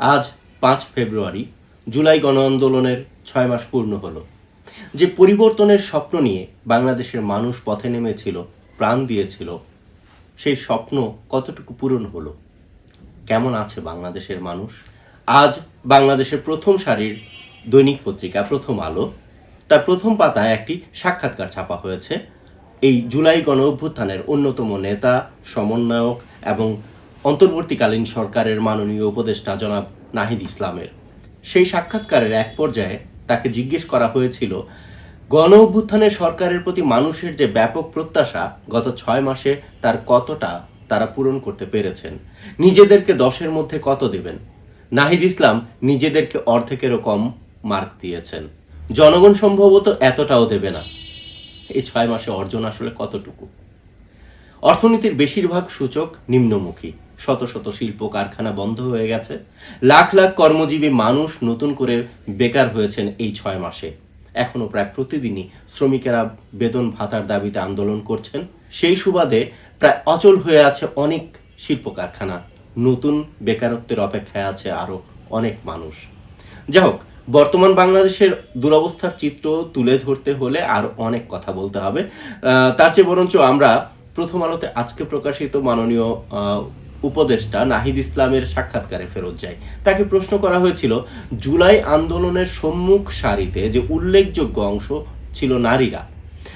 আজ পাঁচ ফেব্রুয়ারি, জুলাই গণ আন্দোলনের ছয় মাস পূর্ণ হলো। যে পরিবর্তনের স্বপ্ন নিয়ে বাংলাদেশের মানুষ পথে নেমেছিল, প্রাণ দিয়েছিল, সেই স্বপ্ন কতটুকু পূরণ হলো? কেমন আছে বাংলাদেশের মানুষ? আজ বাংলাদেশের প্রথম সারির দৈনিক পত্রিকা, প্রথম আলো, তার প্রথম পাতায় একটি সাক্ষাৎকার ছাপা হয়েছে। এই জুলাই গণ অভ্যুত্থানের অন্যতম নেতা, সমন্বয়ক এবং অন্তর্বর্তীকালীন সরকারের মাননীয় উপদেষ্টা জনাব নাহিদ ইসলামের। সেই সাক্ষাৎকারের এক পর্যায়ে তাকে জিজ্ঞেস করা হয়েছিল, গণ অভ্যুত্থানের সরকারের প্রতি মানুষের যে ব্যাপক প্রত্যাশা, গত ছয় মাসে তার কতটা তারা পূরণ করতে পেরেছেন? নিজেদেরকে দশের মধ্যে কত দেবেন? নাহিদ ইসলাম নিজেদেরকে অর্ধেকেরও কম মার্ক দিয়েছেন। জনগণ সম্ভবত এতটাও দেবে না। এই ছয় মাসে অর্জন আসলে কতটুকু? অর্থনীতির বেশিরভাগ সূচক নিম্নমুখী। শত শত শিল্প কারখানা বন্ধ হয়ে গেছে। লাখ লাখ কর্মজীবী মানুষ নতুন করে বেকার হয়েছেন এই ছয় মাসে। এখনও প্রায় প্রতিদিনই শ্রমিকেরা বেতন ভাতার দাবিতে আন্দোলন করছেন। সেই সুবাদে প্রায় অচল হয়ে আছে অনেক শিল্প কারখানা। নতুন বেকারত্বের অপেক্ষায় আছে আরও অনেক মানুষ। যাই হোক, বর্তমান বাংলাদেশের দুরবস্থার চিত্র তুলে ধরতে হলে আর অনেক কথা বলতে হবে। তার চেয়ে বরঞ্চ আমরা প্রথম আলোতে আজকে প্রকাশিত মাননীয় উপদেষ্টা নাহিদ ইসলামের সাক্ষাৎকারে ফেরত যায়। তাকে প্রশ্ন করা হয়েছিল, জুলাই আন্দোলনের সম্মুখ সারিতে যে উল্লেখযোগ্য অংশ ছিল নারীরা,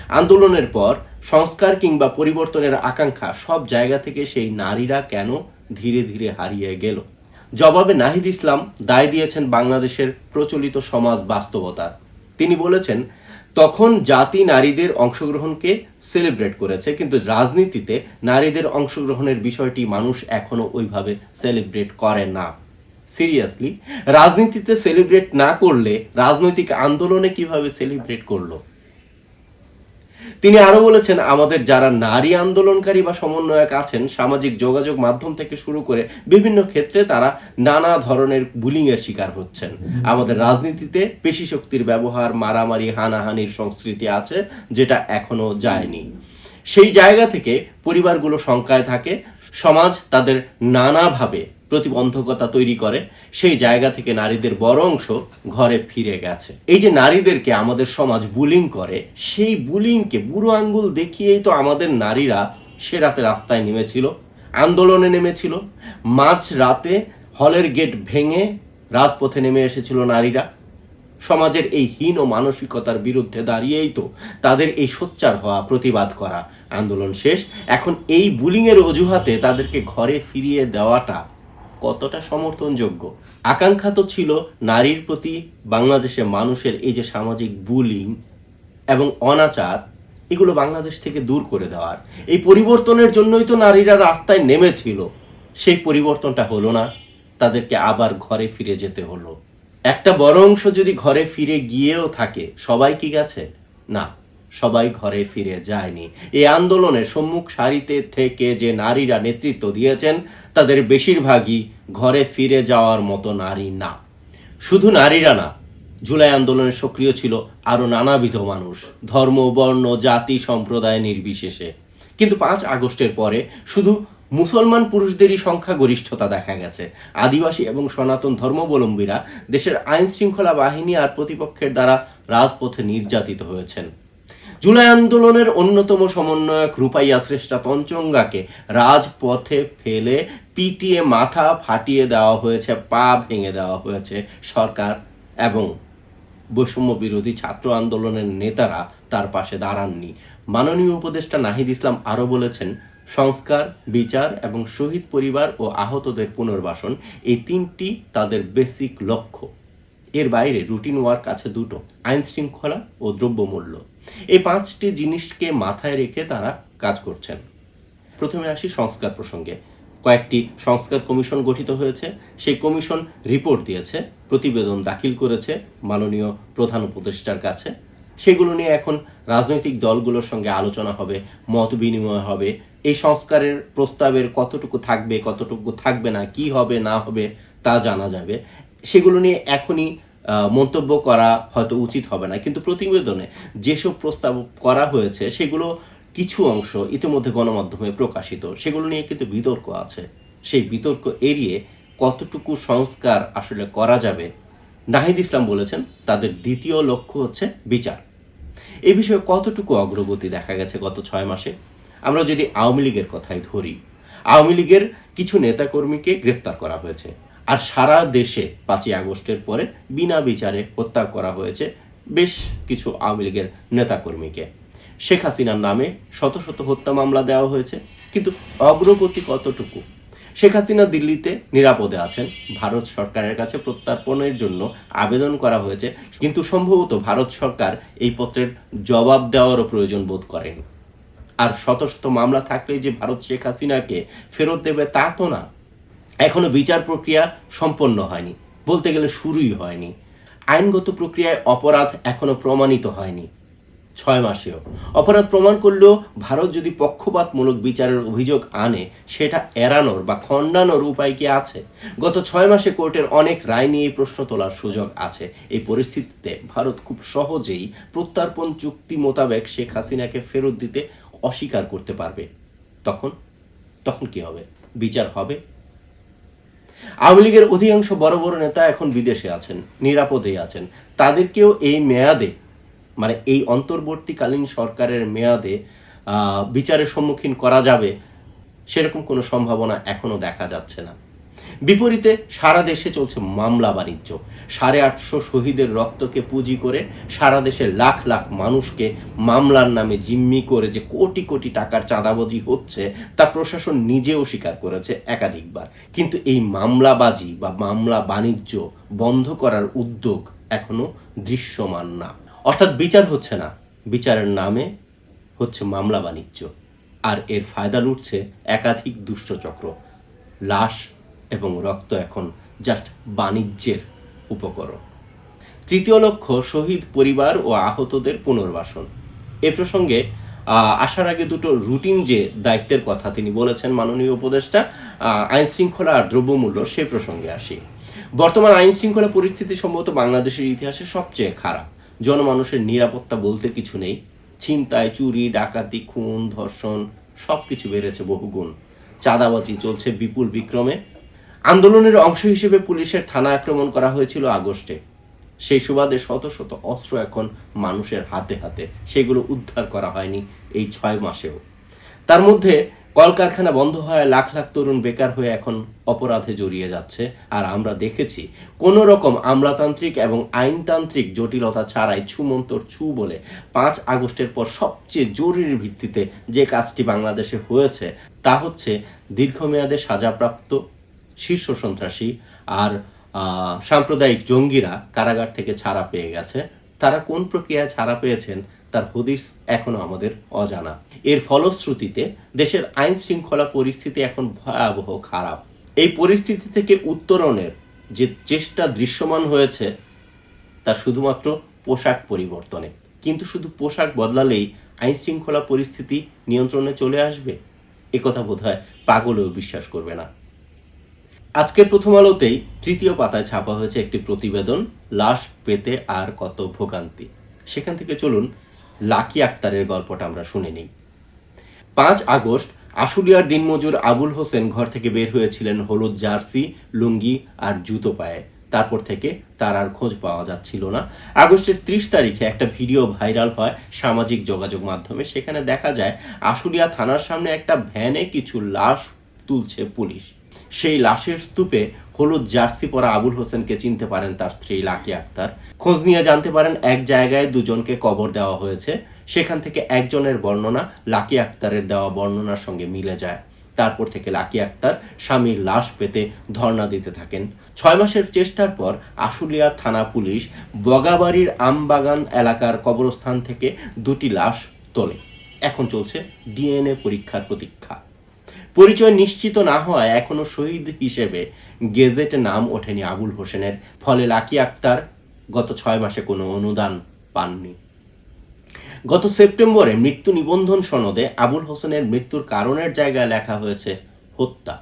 আন্দোলনের পর সংস্কার কিংবা পরিবর্তনের আকাঙ্ক্ষা সব জায়গা থেকে সেই নারীরা কেন ধীরে ধীরে হারিয়ে গেল? জবাবে নাহিদ ইসলাম দায় দিয়েছেন বাংলাদেশের প্রচলিত সমাজ বাস্তবতার। তিনি বলেছেন তখন জাতি নারীদের অংশগ্রহণকে সেলিব্রেট করেছে, কিন্তু রাজনীতিতে নারীদের অংশগ্রহণের বিষয়টি মানুষ এখনও ওইভাবে সেলিব্রেট করে না। সিরিয়াসলি রাজনীতিতে সেলিব্রেট না করলে রাজনৈতিক আন্দোলনে কীভাবে সেলিব্রেট করল? তিনি আরও বলেছেন, আমাদের যারা নারী আন্দোলনকারী বা সমন্বয়ক আছেন, সামাজিক যোগাযোগ মাধ্যম থেকে শুরু করে বিভিন্ন ক্ষেত্রে তারা নানা ধরনের বুলিং এর শিকার হচ্ছেন। আমাদের রাজনীতিতে পেশি শক্তির ব্যবহার, মারামারি, হানাহানির সংস্কৃতি আছে, যেটা এখনও যায়নি। সেই জায়গা থেকে পরিবারগুলো শঙ্কায় থাকে, সমাজ তাদের নানাভাবে প্রতিবন্ধকতা তৈরি করে, সেই জায়গা থেকে নারীদের বড় অংশ ঘরে ফিরে গেছে। এই যে নারীদেরকে আমাদের সমাজ বুলিং করে, সেই বুলিংকে বুড়ো আঙ্গুল দেখিয়েই তো আমাদের নারীরা সে রাতে রাস্তায় নেমেছিল, আন্দোলনে নেমেছিল, মাঝ রাতে হলের গেট ভেঙে রাজপথে নেমে এসেছিল নারীরা। সমাজের এই হীন ও মানসিকতার বিরুদ্ধে দাঁড়িয়েই তো তাদের এই সোচ্চার হওয়া, প্রতিবাদ করা আন্দোলন শেষ। এখন এই বুলিং এর অজুহাতে তাদেরকে ঘরে ফিরিয়ে দেওয়াটা কতটা সমর্থনযোগ্য? আকাঙ্ক্ষা তো ছিল নারীর প্রতি বাংলাদেশের মানুষের এই যে সামাজিক বুলিং এবং অনাচার, এগুলো বাংলাদেশ থেকে দূর করে দেওয়ার। এই পরিবর্তনের জন্যই তো নারীরা রাস্তায় নেমেছিল। সেই পরিবর্তনটা হলো না। তাদেরকে আবার ঘরে ফিরে যেতে হলো। একটা বড় অংশ যদি ঘরে ফিরে গিয়েও থাকে, সবাই কি গেছে? না। সবাই ঘরে ফিরে যায়নি। এই আন্দোলনের সম্মুখ সারিতে থেকে যে নারীরা নেতৃত্ব দিয়েছেন, তাদের বেশিরভাগই ঘরে ফিরে যাওয়ার মতো নারী না। শুধু নারীরা না, জুলাই আন্দোলনে সক্রিয় ছিল আরও নানাবিধ মানুষ, ধর্ম, বর্ণ, জাতি, সম্প্রদায় নির্বিশেষে। কিন্তু পাঁচ আগস্টের পরে শুধু মুসলমান পুরুষদেরই সংখ্যাগরিষ্ঠতা দেখা গেছে। আদিবাসী এবং সনাতন ধর্মাবলম্বীরা দেশের আইন শৃঙ্খলা বাহিনী আর প্রতিপক্ষের দ্বারা রাজপথে নির্যাতিত হয়েছেন। জুলাই আন্দোলনের অন্যতম সমন্বয়ক রূপাইয়া শ্রেষ্ঠা তঞ্চঙ্গাকে রাজপথে ফেলে পিটিয়ে মাথা ফাটিয়ে দেওয়া হয়েছে, পা ভেঙে দেওয়া হয়েছে সরকার এবং বৈষম্য বিরোধী ছাত্র আন্দোলনের নেতারা তার পাশে দাঁড়াননি। মাননীয় উপদেষ্টা নাহিদ ইসলাম আরও বলেছেন, সংস্কার, বিচার এবং শহীদ পরিবার ও আহতদের পুনর্বাসন এই তিনটি তাদের বেসিক লক্ষ্য। এর বাইরে রুটিন ওয়ার্ক আছে দুটো আইন শৃঙ্খলা ও দ্রব্যমূল্য। এই পাঁচটি জিনিসকে মাথায় রেখে তারা কাজ করছেন। প্রথমে আসি সংস্কার প্রসঙ্গে। কয়েকটি সংস্কার কমিশন গঠিত হয়েছে, সেই কমিশন রিপোর্ট দিয়েছে, প্রতিবেদন দাখিল করেছে মাননীয় প্রধান উপদেষ্টার কাছে। সেগুলো নিয়ে এখন রাজনৈতিক দলগুলোর সঙ্গে আলোচনা হবে, মত বিনিময় হবে। এই সংস্কারের প্রস্তাবের কতটুকু থাকবে কতটুকু থাকবে না, কি হবে, না হবে তা জানা যাবে। সেগুলো নিয়ে এখনই মন্তব্য করা হয়তো উচিত হবে না। কিন্তু প্রতিবেদনে যেসব প্রস্তাব করা হয়েছে, সেগুলো কিছু অংশ ইতিমধ্যে গণমাধ্যমে প্রকাশিত। সেগুলো নিয়ে কিন্তু বিতর্ক আছে। সেই বিতর্ক এড়িয়ে কতটুকু সংস্কার আসলে করা যাবে? নাহিদ ইসলাম বলেছেন, তাদের দ্বিতীয় লক্ষ্য হচ্ছে বিচার। এ বিষয়ে কতটুকু অগ্রগতি দেখা গেছে গত ছয় মাসে? আমরা যদি আওয়ামী লীগের কথাই ধরি, আওয়ামী লীগের কিছু নেতাকর্মীকে গ্রেপ্তার করা হয়েছে। আর সারা দেশে পাঁচই আগস্টের পরে বিনা বিচারে হত্যা করা হয়েছে বেশ কিছু আওয়ামী লীগের নেতাকর্মীকে। শেখ হাসিনার নামে শত শত হত্যা মামলা দেওয়া হয়েছে, কিন্তু অগ্রগতি কতটুকু? শেখ হাসিনা দিল্লিতে নিরাপদে আছেন, ভারত সরকারের কাছে প্রত্যার্পণের জন্য আবেদন করা হয়েছে, কিন্তু সম্ভবত ভারত সরকার এই পত্রের জবাব দেওয়ারও প্রয়োজন বোধ করেন। আর শত শত মামলা থাকলেই যে ভারত শেখ হাসিনাকে ফেরত দেবে তা তো না এখনও বিচার প্রক্রিয়া সম্পন্ন হয়নি। বলতে গেলে শুরুই হয়নি। আইনগত প্রক্রিয়ায় অপরাধ এখনও প্রমাণিত হয়নি। ছয় মাসেও। অপরাধ প্রমাণ করলেও ভারত যদি পক্ষপাতমূলক বিচারের অভিযোগ আনে, সেটা এড়ানোর বা খণ্ডানোর উপায় কি আছে? গত ছয় মাসে কোর্টের অনেক রায় নিয়ে প্রশ্ন তোলার সুযোগ আছে। এই পরিস্থিতিতে ভারত খুব সহজেই প্রত্যার্পণ চুক্তি মোতাবেক শেখ হাসিনাকে ফেরত দিতে অস্বীকার করতে পারবে। তখন? তখন কি হবে? বিচার হবে? আওয়ামী লীগের অধিকাংশ বড় বড় নেতা এখন বিদেশে আছেন নিরাপদেই আছেন। তাদেরকেও এই মেয়াদে মানে এই অন্তর্বর্তীকালীন সরকারের মেয়াদে বিচারের সম্মুখীন করা যাবে, সেরকম কোনো সম্ভাবনা এখনও দেখা যাচ্ছে না। বিপরীতে সারা দেশে চলছে মামলা বাণিজ্য। সাড়ে আটশো শহীদের রক্তকে পুঁজি করে সারা দেশের লাখ লাখ মানুষকে মামলার নামে জিম্মি করে যে কোটি কোটি টাকার চাঁদাবাজি হচ্ছে, তা প্রশাসন নিজেও স্বীকার করেছে একাধিকবার। কিন্তু এই মামলাবাজি বা মামলা বাণিজ্য বন্ধ করার উদ্যোগ এখনও দৃশ্যমান না। অর্থাৎ বিচার হচ্ছে না। বিচারের নামে হচ্ছে মামলা বাণিজ্য। আর এর ফায়দা লুটছে একাধিক দুষ্টচক্র। লাশ এবং রক্ত এখন জাস্ট বাণিজ্যের উপকরণ। তৃতীয় লক্ষ্য, শহীদ পরিবার ও আহতদের পুনর্বাসন। এ প্রসঙ্গে আসার আগে দুটো রুটিন যে দায়িত্বের কথা তিনি বলেছেন মাননীয় উপদেষ্টা আইন শৃঙ্খলা আর দ্রব্যমূল্য, সে প্রসঙ্গে আসি। বর্তমান আইন শৃঙ্খলা পরিস্থিতি সম্ভবত বাংলাদেশের ইতিহাসে সবচেয়ে খারাপ। জনমানুষের নিরাপত্তা বলতে কিছু নেই। ছিনতাই, চুরি, ডাকাতি, খুন, ধর্ষণ, সবকিছু বেড়েছে বহুগুণ। চাঁদাবাজি চলছে বিপুল বিক্রমে। আন্দোলনের অংশ হিসেবে পুলিশের থানা আক্রমণ করা হয়েছিল আগস্টে। সেই সুবাদে শত শত অস্ত্র এখন মানুষের হাতে হাতে। সেগুলো উদ্ধার করা হয়নি এই ছয় মাসেও। তার মধ্যে কলকারখানা বন্ধ হয় লাখ লাখ তরুণ বেকার হয়ে এখন অপরাধে জড়িয়ে যাচ্ছে। আর আমরা দেখেছি, কোন রকম আমলাতান্ত্রিক এবং আইনতান্ত্রিক জটিলতা ছাড়াই ছুমন্তর ছু বলে পাঁচ আগস্টের পর সবচেয়ে জরুরি ভিত্তিতে যে কাজটি বাংলাদেশে হয়েছে, তা হচ্ছে দীর্ঘমেয়াদে সাজাপ্রাপ্ত শীর্ষ সন্ত্রাসী আর সাম্প্রদায়িক জঙ্গিরা কারাগার থেকে ছাড়া পেয়ে গেছে। তারা কোন প্রক্রিয়ায় ছাড়া পেয়েছেন তার হদিস এখনও আমাদের অজানা। এর ফলশ্রুতিতে দেশের আইন শৃঙ্খলা পরিস্থিতি এখন ভয়াবহ খারাপ। এই পরিস্থিতি থেকে উত্তরণের যে চেষ্টা দৃশ্যমান হয়েছে, তা শুধুমাত্র পোশাক পরিবর্তনে। কিন্তু শুধু পোশাক বদলালেই আইন শৃঙ্খলা পরিস্থিতি নিয়ন্ত্রণে চলে আসবে? একথা বোধ হয় পাগলেও বিশ্বাস করবে না। আজকের প্রথম আলোতেই তৃতীয় পাতায় ছাপা হয়েছে একটি প্রতিবেদন, লাশ পেতে আর কত ভোগান্তি। সেখান থেকে চলুন লাকি আক্তারের গল্পটা আমরা শুনে নিই। পাঁচ আগস্ট, আশুলিয়ার দিনমজুর আবুল হোসেন ঘর থেকে বের হয়েছিলেন হলুদ জার্সি, লুঙ্গি আর জুতো পায়ে। তারপর থেকে তার আর খোঁজ পাওয়া যাচ্ছিল না। আগস্টের ত্রিশ তারিখে একটা ভিডিও ভাইরাল হয় সামাজিক যোগাযোগ মাধ্যমে। সেখানে দেখা যায়, আশুলিয়া থানার সামনে একটা ভ্যানে কিছু লাশ তুলছে পুলিশ। সেই লাশের স্তূপে হলুদ জার্সি পরা আবুল হোসেনকে চিনতে পারেন তার স্ত্রী লাকি আক্তার। খোঁজ নিয়ে জানতে পারেন এক জায়গায় দুজনকে কবর দেওয়া হয়েছে, সেখান থেকে একজনের বর্ণনা লাকি আক্তারের দেওয়া বর্ণনার সঙ্গে মিলে যায়। তারপর থেকে লাকি আক্তার স্বামীর লাশ পেতে ধর্ণা দিতে থাকেন। ছয় মাসের চেষ্টার পর আশুলিয়া থানা পুলিশ বগাবাড়ির আমবাগান এলাকার কবরস্থান থেকে দুটি লাশ তোলে। এখন চলছে ডিএনএ পরীক্ষার প্রতীক্ষা। পরিচয় নিশ্চিত না হওয়ায় এখনও শহীদ হিসেবে গেজেটে নাম ওঠেনি আবুল হোসেনের, ফলে লাকি আক্তার গত ছয় মাসে কোনো অনুদান পাননি। গত সেপ্টেম্বরে মৃত্যু নিবন্ধন সনদে আবুল হোসেনের মৃত্যুর কারণের জায়গায় লেখা হয়েছে, হত্যা।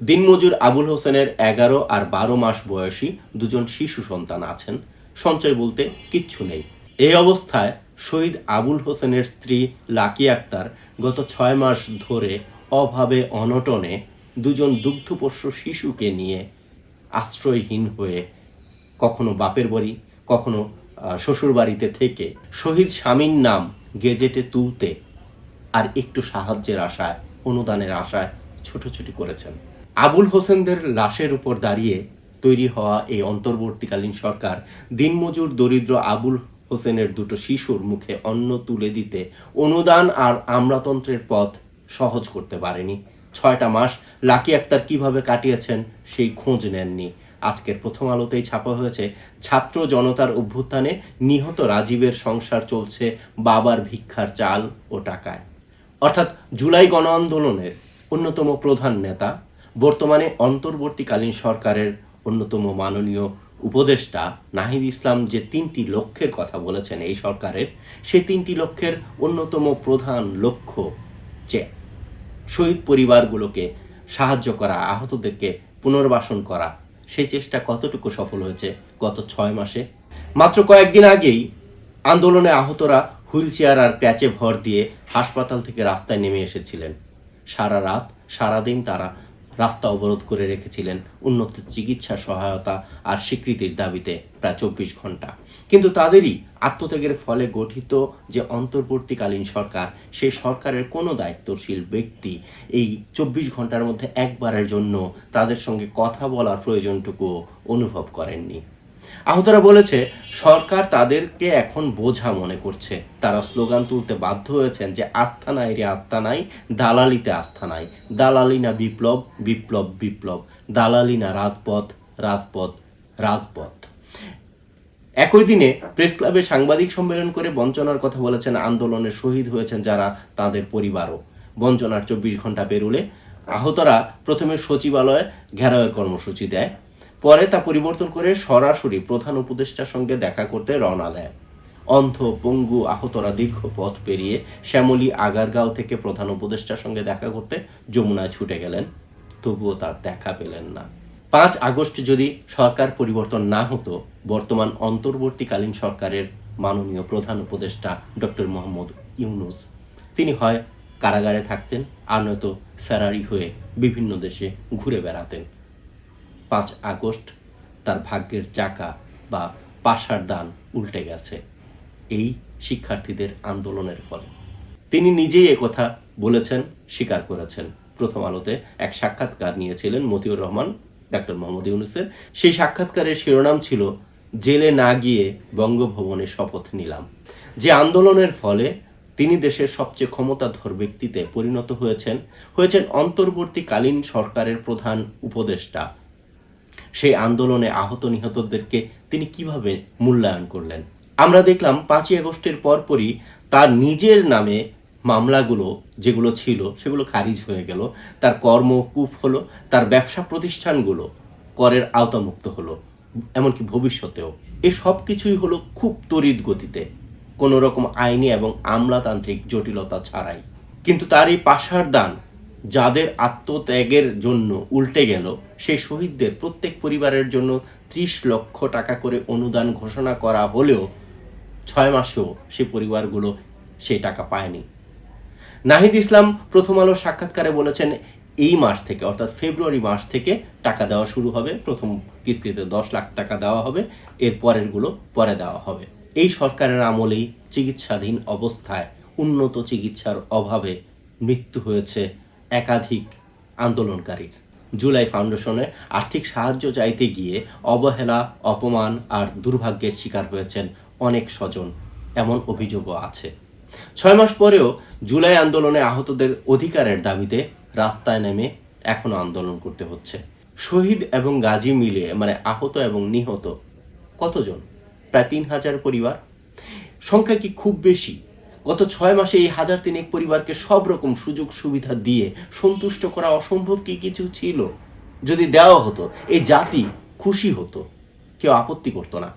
দিনমজুর আবুল হোসেনের এগারো আর বারো মাস বয়সী দুজন শিশু সন্তান আছেন, সঞ্চয় বলতে কিচ্ছু নেই। এই অবস্থায় শহীদ আবুল হোসেনের স্ত্রী লাকি আক্তার গত ছয় মাস ধরে অভাবে অনটনে দুজন দুগ্ধপোষ্য শিশুকে নিয়ে আশ্রয়হীন হয়ে কখনো বাপের বাড়ি, কখনো শ্বশুর বাড়িতে থেকে শহীদ স্বামীর নাম গেজেটে তুলতে আর একটু সাহায্যের আশায়, অনুদানের আশায় ছুটোছুটি করেছেন। আবুল হোসেনদের লাশের উপর দাঁড়িয়ে তৈরি হওয়া এই অন্তর্বর্তীকালীন সরকার দিনমজুর দরিদ্র আবুল হোসেনের দুটো শিশুর মুখে অন্ন তুলে দিতে অনুদান আর আমলাতন্ত্রের পথ সহজ করতে পারেনি। ছয়টা মাস লাকি আক্তার কীভাবে কাটিয়েছেন সেই খোঁজ নেননি। আজকের প্রথম আলোতেই ছাপা হয়েছে, ছাত্র জনতার অভ্যুত্থানে নিহত রাজীবের সংসার চলছে বাবার ভিক্ষার চাল ও টাকায়। অর্থাৎ জুলাই গণ আন্দোলনের অন্যতম প্রধান নেতা, বর্তমানে অন্তর্বর্তীকালীন সরকারের অন্যতম মাননীয় উপদেষ্টা নাহিদ ইসলাম যে তিনটি লক্ষ্যের কথা বলেছেন এই সরকারের, সেই তিনটি লক্ষ্যের অন্যতম প্রধান লক্ষ্য যে শহীদ পরিবারগুলোকে সাহায্য করা, আহতদেরকে পুনর্বাসন করা, সেই চেষ্টা কতটুকু সফল হয়েছে গত ছয় মাসে? মাত্র কয়েকদিন আগেই আন্দোলনে আহতরা হুইল চেয়ার আর প্যাচে ভর দিয়ে হাসপাতাল থেকে রাস্তায় নেমে এসেছিলেন। সারা রাত, সারাদিন তারা রাস্তা অবরোধ করে রেখেছিলেন উন্নত চিকিৎসা সহায়তা আর স্বীকৃতির দাবিতে প্রায় চব্বিশ ঘণ্টা কিন্তু তাদেরই আত্মত্যাগের ফলে গঠিত যে অন্তর্বর্তীকালীন সরকার সেই সরকারের কোনো দায়িত্বশীল ব্যক্তি এই চব্বিশ ঘণ্টার মধ্যে একবারের জন্য তাদের সঙ্গে কথা বলার প্রয়োজনটুকু অনুভব করেননি। আহতরা বলেছে, সরকার তাদেরকে এখন বোঝা মনে করছে। তারা স্লোগান তুলতে বাধ্য হয়েছেন যে, আস্থা নাই রে, আস্থা নাই। দালালিতে আস্থা নাই। দালালি না বিপ্লব বিপ্লব বিপ্লব। দালালি না রাজপথ রাজপথ রাজপথ। একই দিনে প্রেস ক্লাবে সাংবাদিক সম্মেলন করে বঞ্চনার কথা বলেছেন আন্দোলনে শহীদ হয়েছেন যারা, তাদের পরিবারও। বঞ্চনার চব্বিশ ঘণ্টা পেরুলে আহতরা প্রথমে সচিবালয়ে ঘেরাওয়ের কর্মসূচি দেয়। পরে তা পরিবর্তন করে সরাসরি প্রধান উপদেষ্টার সঙ্গে দেখা করতে রওনা দেয়। অন্ধ, পঙ্গু, আহতরা দীর্ঘ পথ পেরিয়ে শ্যামলী, আগারগাঁও থেকে প্রধান উপদেষ্টার সঙ্গে দেখা করতে যমুনায় ছুটে গেলেন। তবুও তার দেখা পেলেন না। পাঁচ আগস্ট যদি সরকার পরিবর্তন না হতো, বর্তমান অন্তর্বর্তীকালীন সরকারের মাননীয় প্রধান উপদেষ্টা ডক্টর মোহাম্মদ ইউনুস। তিনি হয় কারাগারে থাকতেন আর নয়তো ফেরারি হয়ে বিভিন্ন দেশে ঘুরে বেড়াতেন। পাঁচ আগস্ট তার ভাগ্যের চাকা বা পাশার দান উল্টে গেছে। এই শিক্ষার্থীদের আন্দোলনের ফলে। তিনি নিজেই একথা বলেছেন, স্বীকার করেছেন। প্রথম আলোতে এক সাক্ষাৎকার নিয়েছিলেন মতিউর রহমান, ডাক্তার মোহাম্মদ ইউনুসের। সেই সাক্ষাৎকারের শিরোনাম ছিল, জেলে না গিয়ে বঙ্গভবনে শপথ নিলাম। যে আন্দোলনের ফলে তিনি দেশের সবচেয়ে ক্ষমতাধর ব্যক্তিতে পরিণত হয়েছেন হয়েছেন অন্তর্বর্তীকালীন সরকারের প্রধান উপদেষ্টা সেই আন্দোলনে আহত নিহতদেরকে তিনি কীভাবে মূল্যায়ন করলেন? আমরা দেখলাম পাঁচই আগস্টের পরপরই তার নিজের নামে মামলাগুলো যেগুলো ছিল, সেগুলো খারিজ হয়ে গেল। তার কর্মকূপ হলো, তার ব্যবসা প্রতিষ্ঠানগুলো করের আওতামুক্ত হলো, এমনকি ভবিষ্যতেও। এই সব কিছুই হলো খুব তড়িৎ গতিতে, কোনো রকম আইনি এবং আমলাতান্ত্রিক জটিলতা ছাড়াই। কিন্তু তার এই পাশার দান যাদের আত্মত্যাগের জন্য উল্টে গেল, সেই শহীদদের প্রত্যেক পরিবারের জন্য ত্রিশ লক্ষ টাকা করে অনুদান ঘোষণা করা হলেও ছয় মাসেও সেই পরিবারগুলো সেই টাকা পায়নি। নাহিদ ইসলাম প্রথম আলো সাক্ষাৎকারে বলেছেন, এই মাস থেকে, অর্থাৎ ফেব্রুয়ারি মাস থেকে টাকা দেওয়া শুরু হবে, প্রথম কিস্তিতে দশ লাখ টাকা দেওয়া হবে, এর পরেরগুলো পরে দেওয়া হবে। এই সরকারের আমলেই চিকিৎসাধীন অবস্থায় উন্নত চিকিৎসার অভাবে মৃত্যু হয়েছে একাধিক আন্দোলনকারীর। জুলাই ফাউন্ডেশনে আর্থিক সাহায্য চাইতে গিয়ে অবহেলা, অপমান আর দুর্ভাগ্যের শিকার হয়েছেন অনেক স্বজন, এমন অভিযোগও আছে। ছয় মাস পরেও জুলাই আন্দোলনে আহতদের অধিকারের দাবিতে রাস্তায় নেমে এখনও আন্দোলন করতে হচ্ছে। শহীদ এবং গাজী মিলিয়ে মানে আহত এবং নিহত কতজন? প্রায় তিন হাজার পরিবার? সংখ্যা কি খুব বেশি? গত ছয় মাসে এই হাজার তিনেক পরিবারকে সব রকম সুযোগ সুবিধা দিয়ে সন্তুষ্ট করা অসম্ভব কি কিছু ছিল? যদি দেওয়া হতো, এই জাতি খুশি হতো, কেউ আপত্তি করতো না।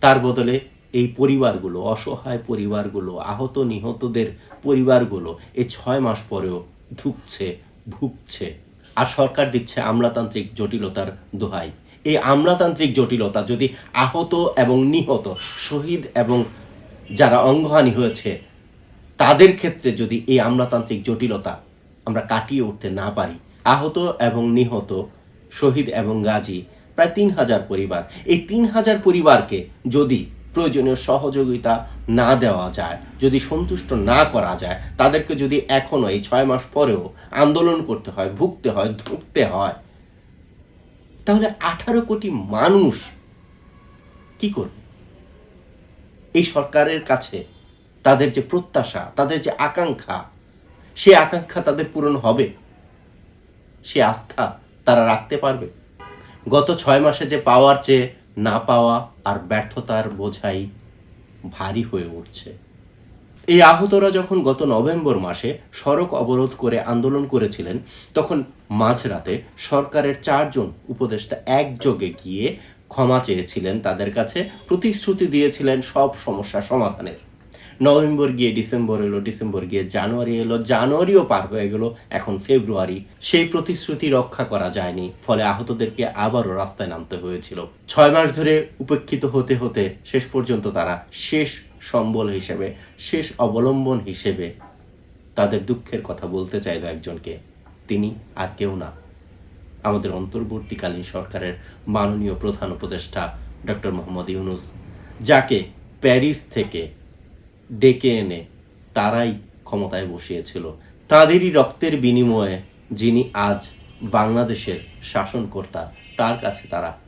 তার বদলে এই পরিবারগুলো, অসহায় পরিবারগুলো, আহত নিহতদের পরিবারগুলো এই ছয় মাস পরেও ধুকছে, ভুগছে। আর সরকার দিচ্ছে আমলাতান্ত্রিক জটিলতার দোহাই। এই আমলাতান্ত্রিক জটিলতা যদি আহত এবং নিহত, শহীদ এবং যারা অঙ্গহানি হয়েছে তাদের ক্ষেত্রে যদি এই আমলাতান্ত্রিক জটিলতা আমরা কাটিয়ে উঠতে না পারি, আহত এবং নিহত, শহীদ এবং গাজী, প্রায় তিন হাজার পরিবার, এই তিন হাজার পরিবারকে যদি প্রয়োজনীয় সহযোগিতা না দেওয়া যায়, যদি সন্তুষ্ট না করা যায়, তাদেরকে যদি এখনও এই ছয় মাস পরেও আন্দোলন করতে হয়, ভুগতে হয় ধুঁকতে হয়, তাহলে আঠারো কোটি মানুষ কি করবে? এই সরকারের কাছে তাদের যে প্রত্যাশা, তাদের যে আকাঙ্ক্ষা, সে আকাঙ্ক্ষা তাদের পূরণ হবে। সে আস্থা তারা রাখতে পারবে। গত ছয় মাসে যে পাওয়ার চেয়ে না পাওয়া আর ব্যর্থতার বোঝাই ভারী হয়ে উঠছে। এই আহতরা যখন গত নভেম্বর মাসে সড়ক অবরোধ করে আন্দোলন করেছিলেন, তখন মাঝরাতে সরকারের চারজন উপদেষ্টা একযোগে গিয়ে ক্ষমা চেয়েছিলেন তাদের কাছে, প্রতিশ্রুতি দিয়েছিলেন সব সমস্যা সমাধানের। নভেম্বর গিয়ে ডিসেম্বর এলো, ডিসেম্বর গিয়ে জানুয়ারি এলো, জানুয়ারিও পার হয়ে গেল, এখন ফেব্রুয়ারি। সেই প্রতিশ্রুতি রক্ষা করা যায়নি, ফলে আহতদেরকে আবারও রাস্তায় নামতে হয়েছিল। ছয় মাস ধরে উপেক্ষিত হতে হতে শেষ পর্যন্ত তারা শেষ সম্বল হিসেবে, শেষ অবলম্বন হিসেবে তাদের দুঃখের কথা বলতে চাইল একজনকে। তিনি আর কেউ না। আমাদের অন্তর্বর্তীকালীন সরকারের মাননীয় প্রধান উপদেষ্টা ডক্টর মোহাম্মদ ইউনুস, যাকে প্যারিস থেকে ডেকে এনে তারাই ক্ষমতায় বসিয়েছিল। তাদেরই রক্তের বিনিময়ে যিনি আজ বাংলাদেশের শাসনকর্তা, তার কাছে তারা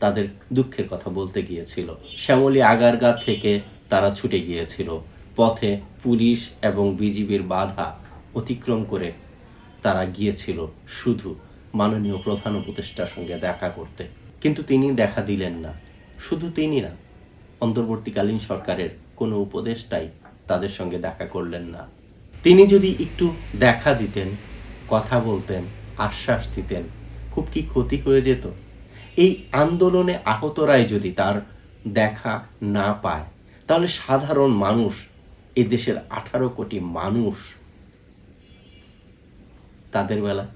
তাদের দুঃখের কথা বলতে গিয়েছিল। শ্যামলী আগারগা থেকে তারা ছুটে গিয়েছিল। পথে পুলিশ এবং বিজিবির বাধা অতিক্রম করে তারা গিয়েছিল শুধু মাননীয় প্রধান উপদেষ্টার সঙ্গে দেখা করতে। কিন্তু তিনি দেখা দিলেন না। শুধু তিনি না, অন্তর্বর্তীকালীন সরকারের কোনো উপদেষ্টাই তাদের সঙ্গে দেখা করলেন না। তিনি যদি একটু দেখা দিতেন, কথা বলতেন, আশ্বাস দিতেন, খুব কি ক্ষতি হয়ে যেত? এই আন্দোলনে আহতরাই যদি তার দেখা না পায়, তাহলে সাধারণ মানুষ এ দেশের আঠারো কোটি মানুষ তাদের বেলা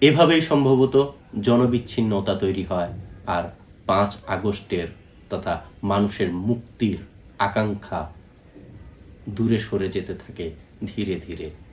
এভাবেই সম্ভবত জনবিচ্ছিন্নতা তৈরি হয় আর পাঁচ আগস্টের তথা মানুষের মুক্তির আকাঙ্ক্ষা দূরে সরে যেতে থাকে ধীরে ধীরে।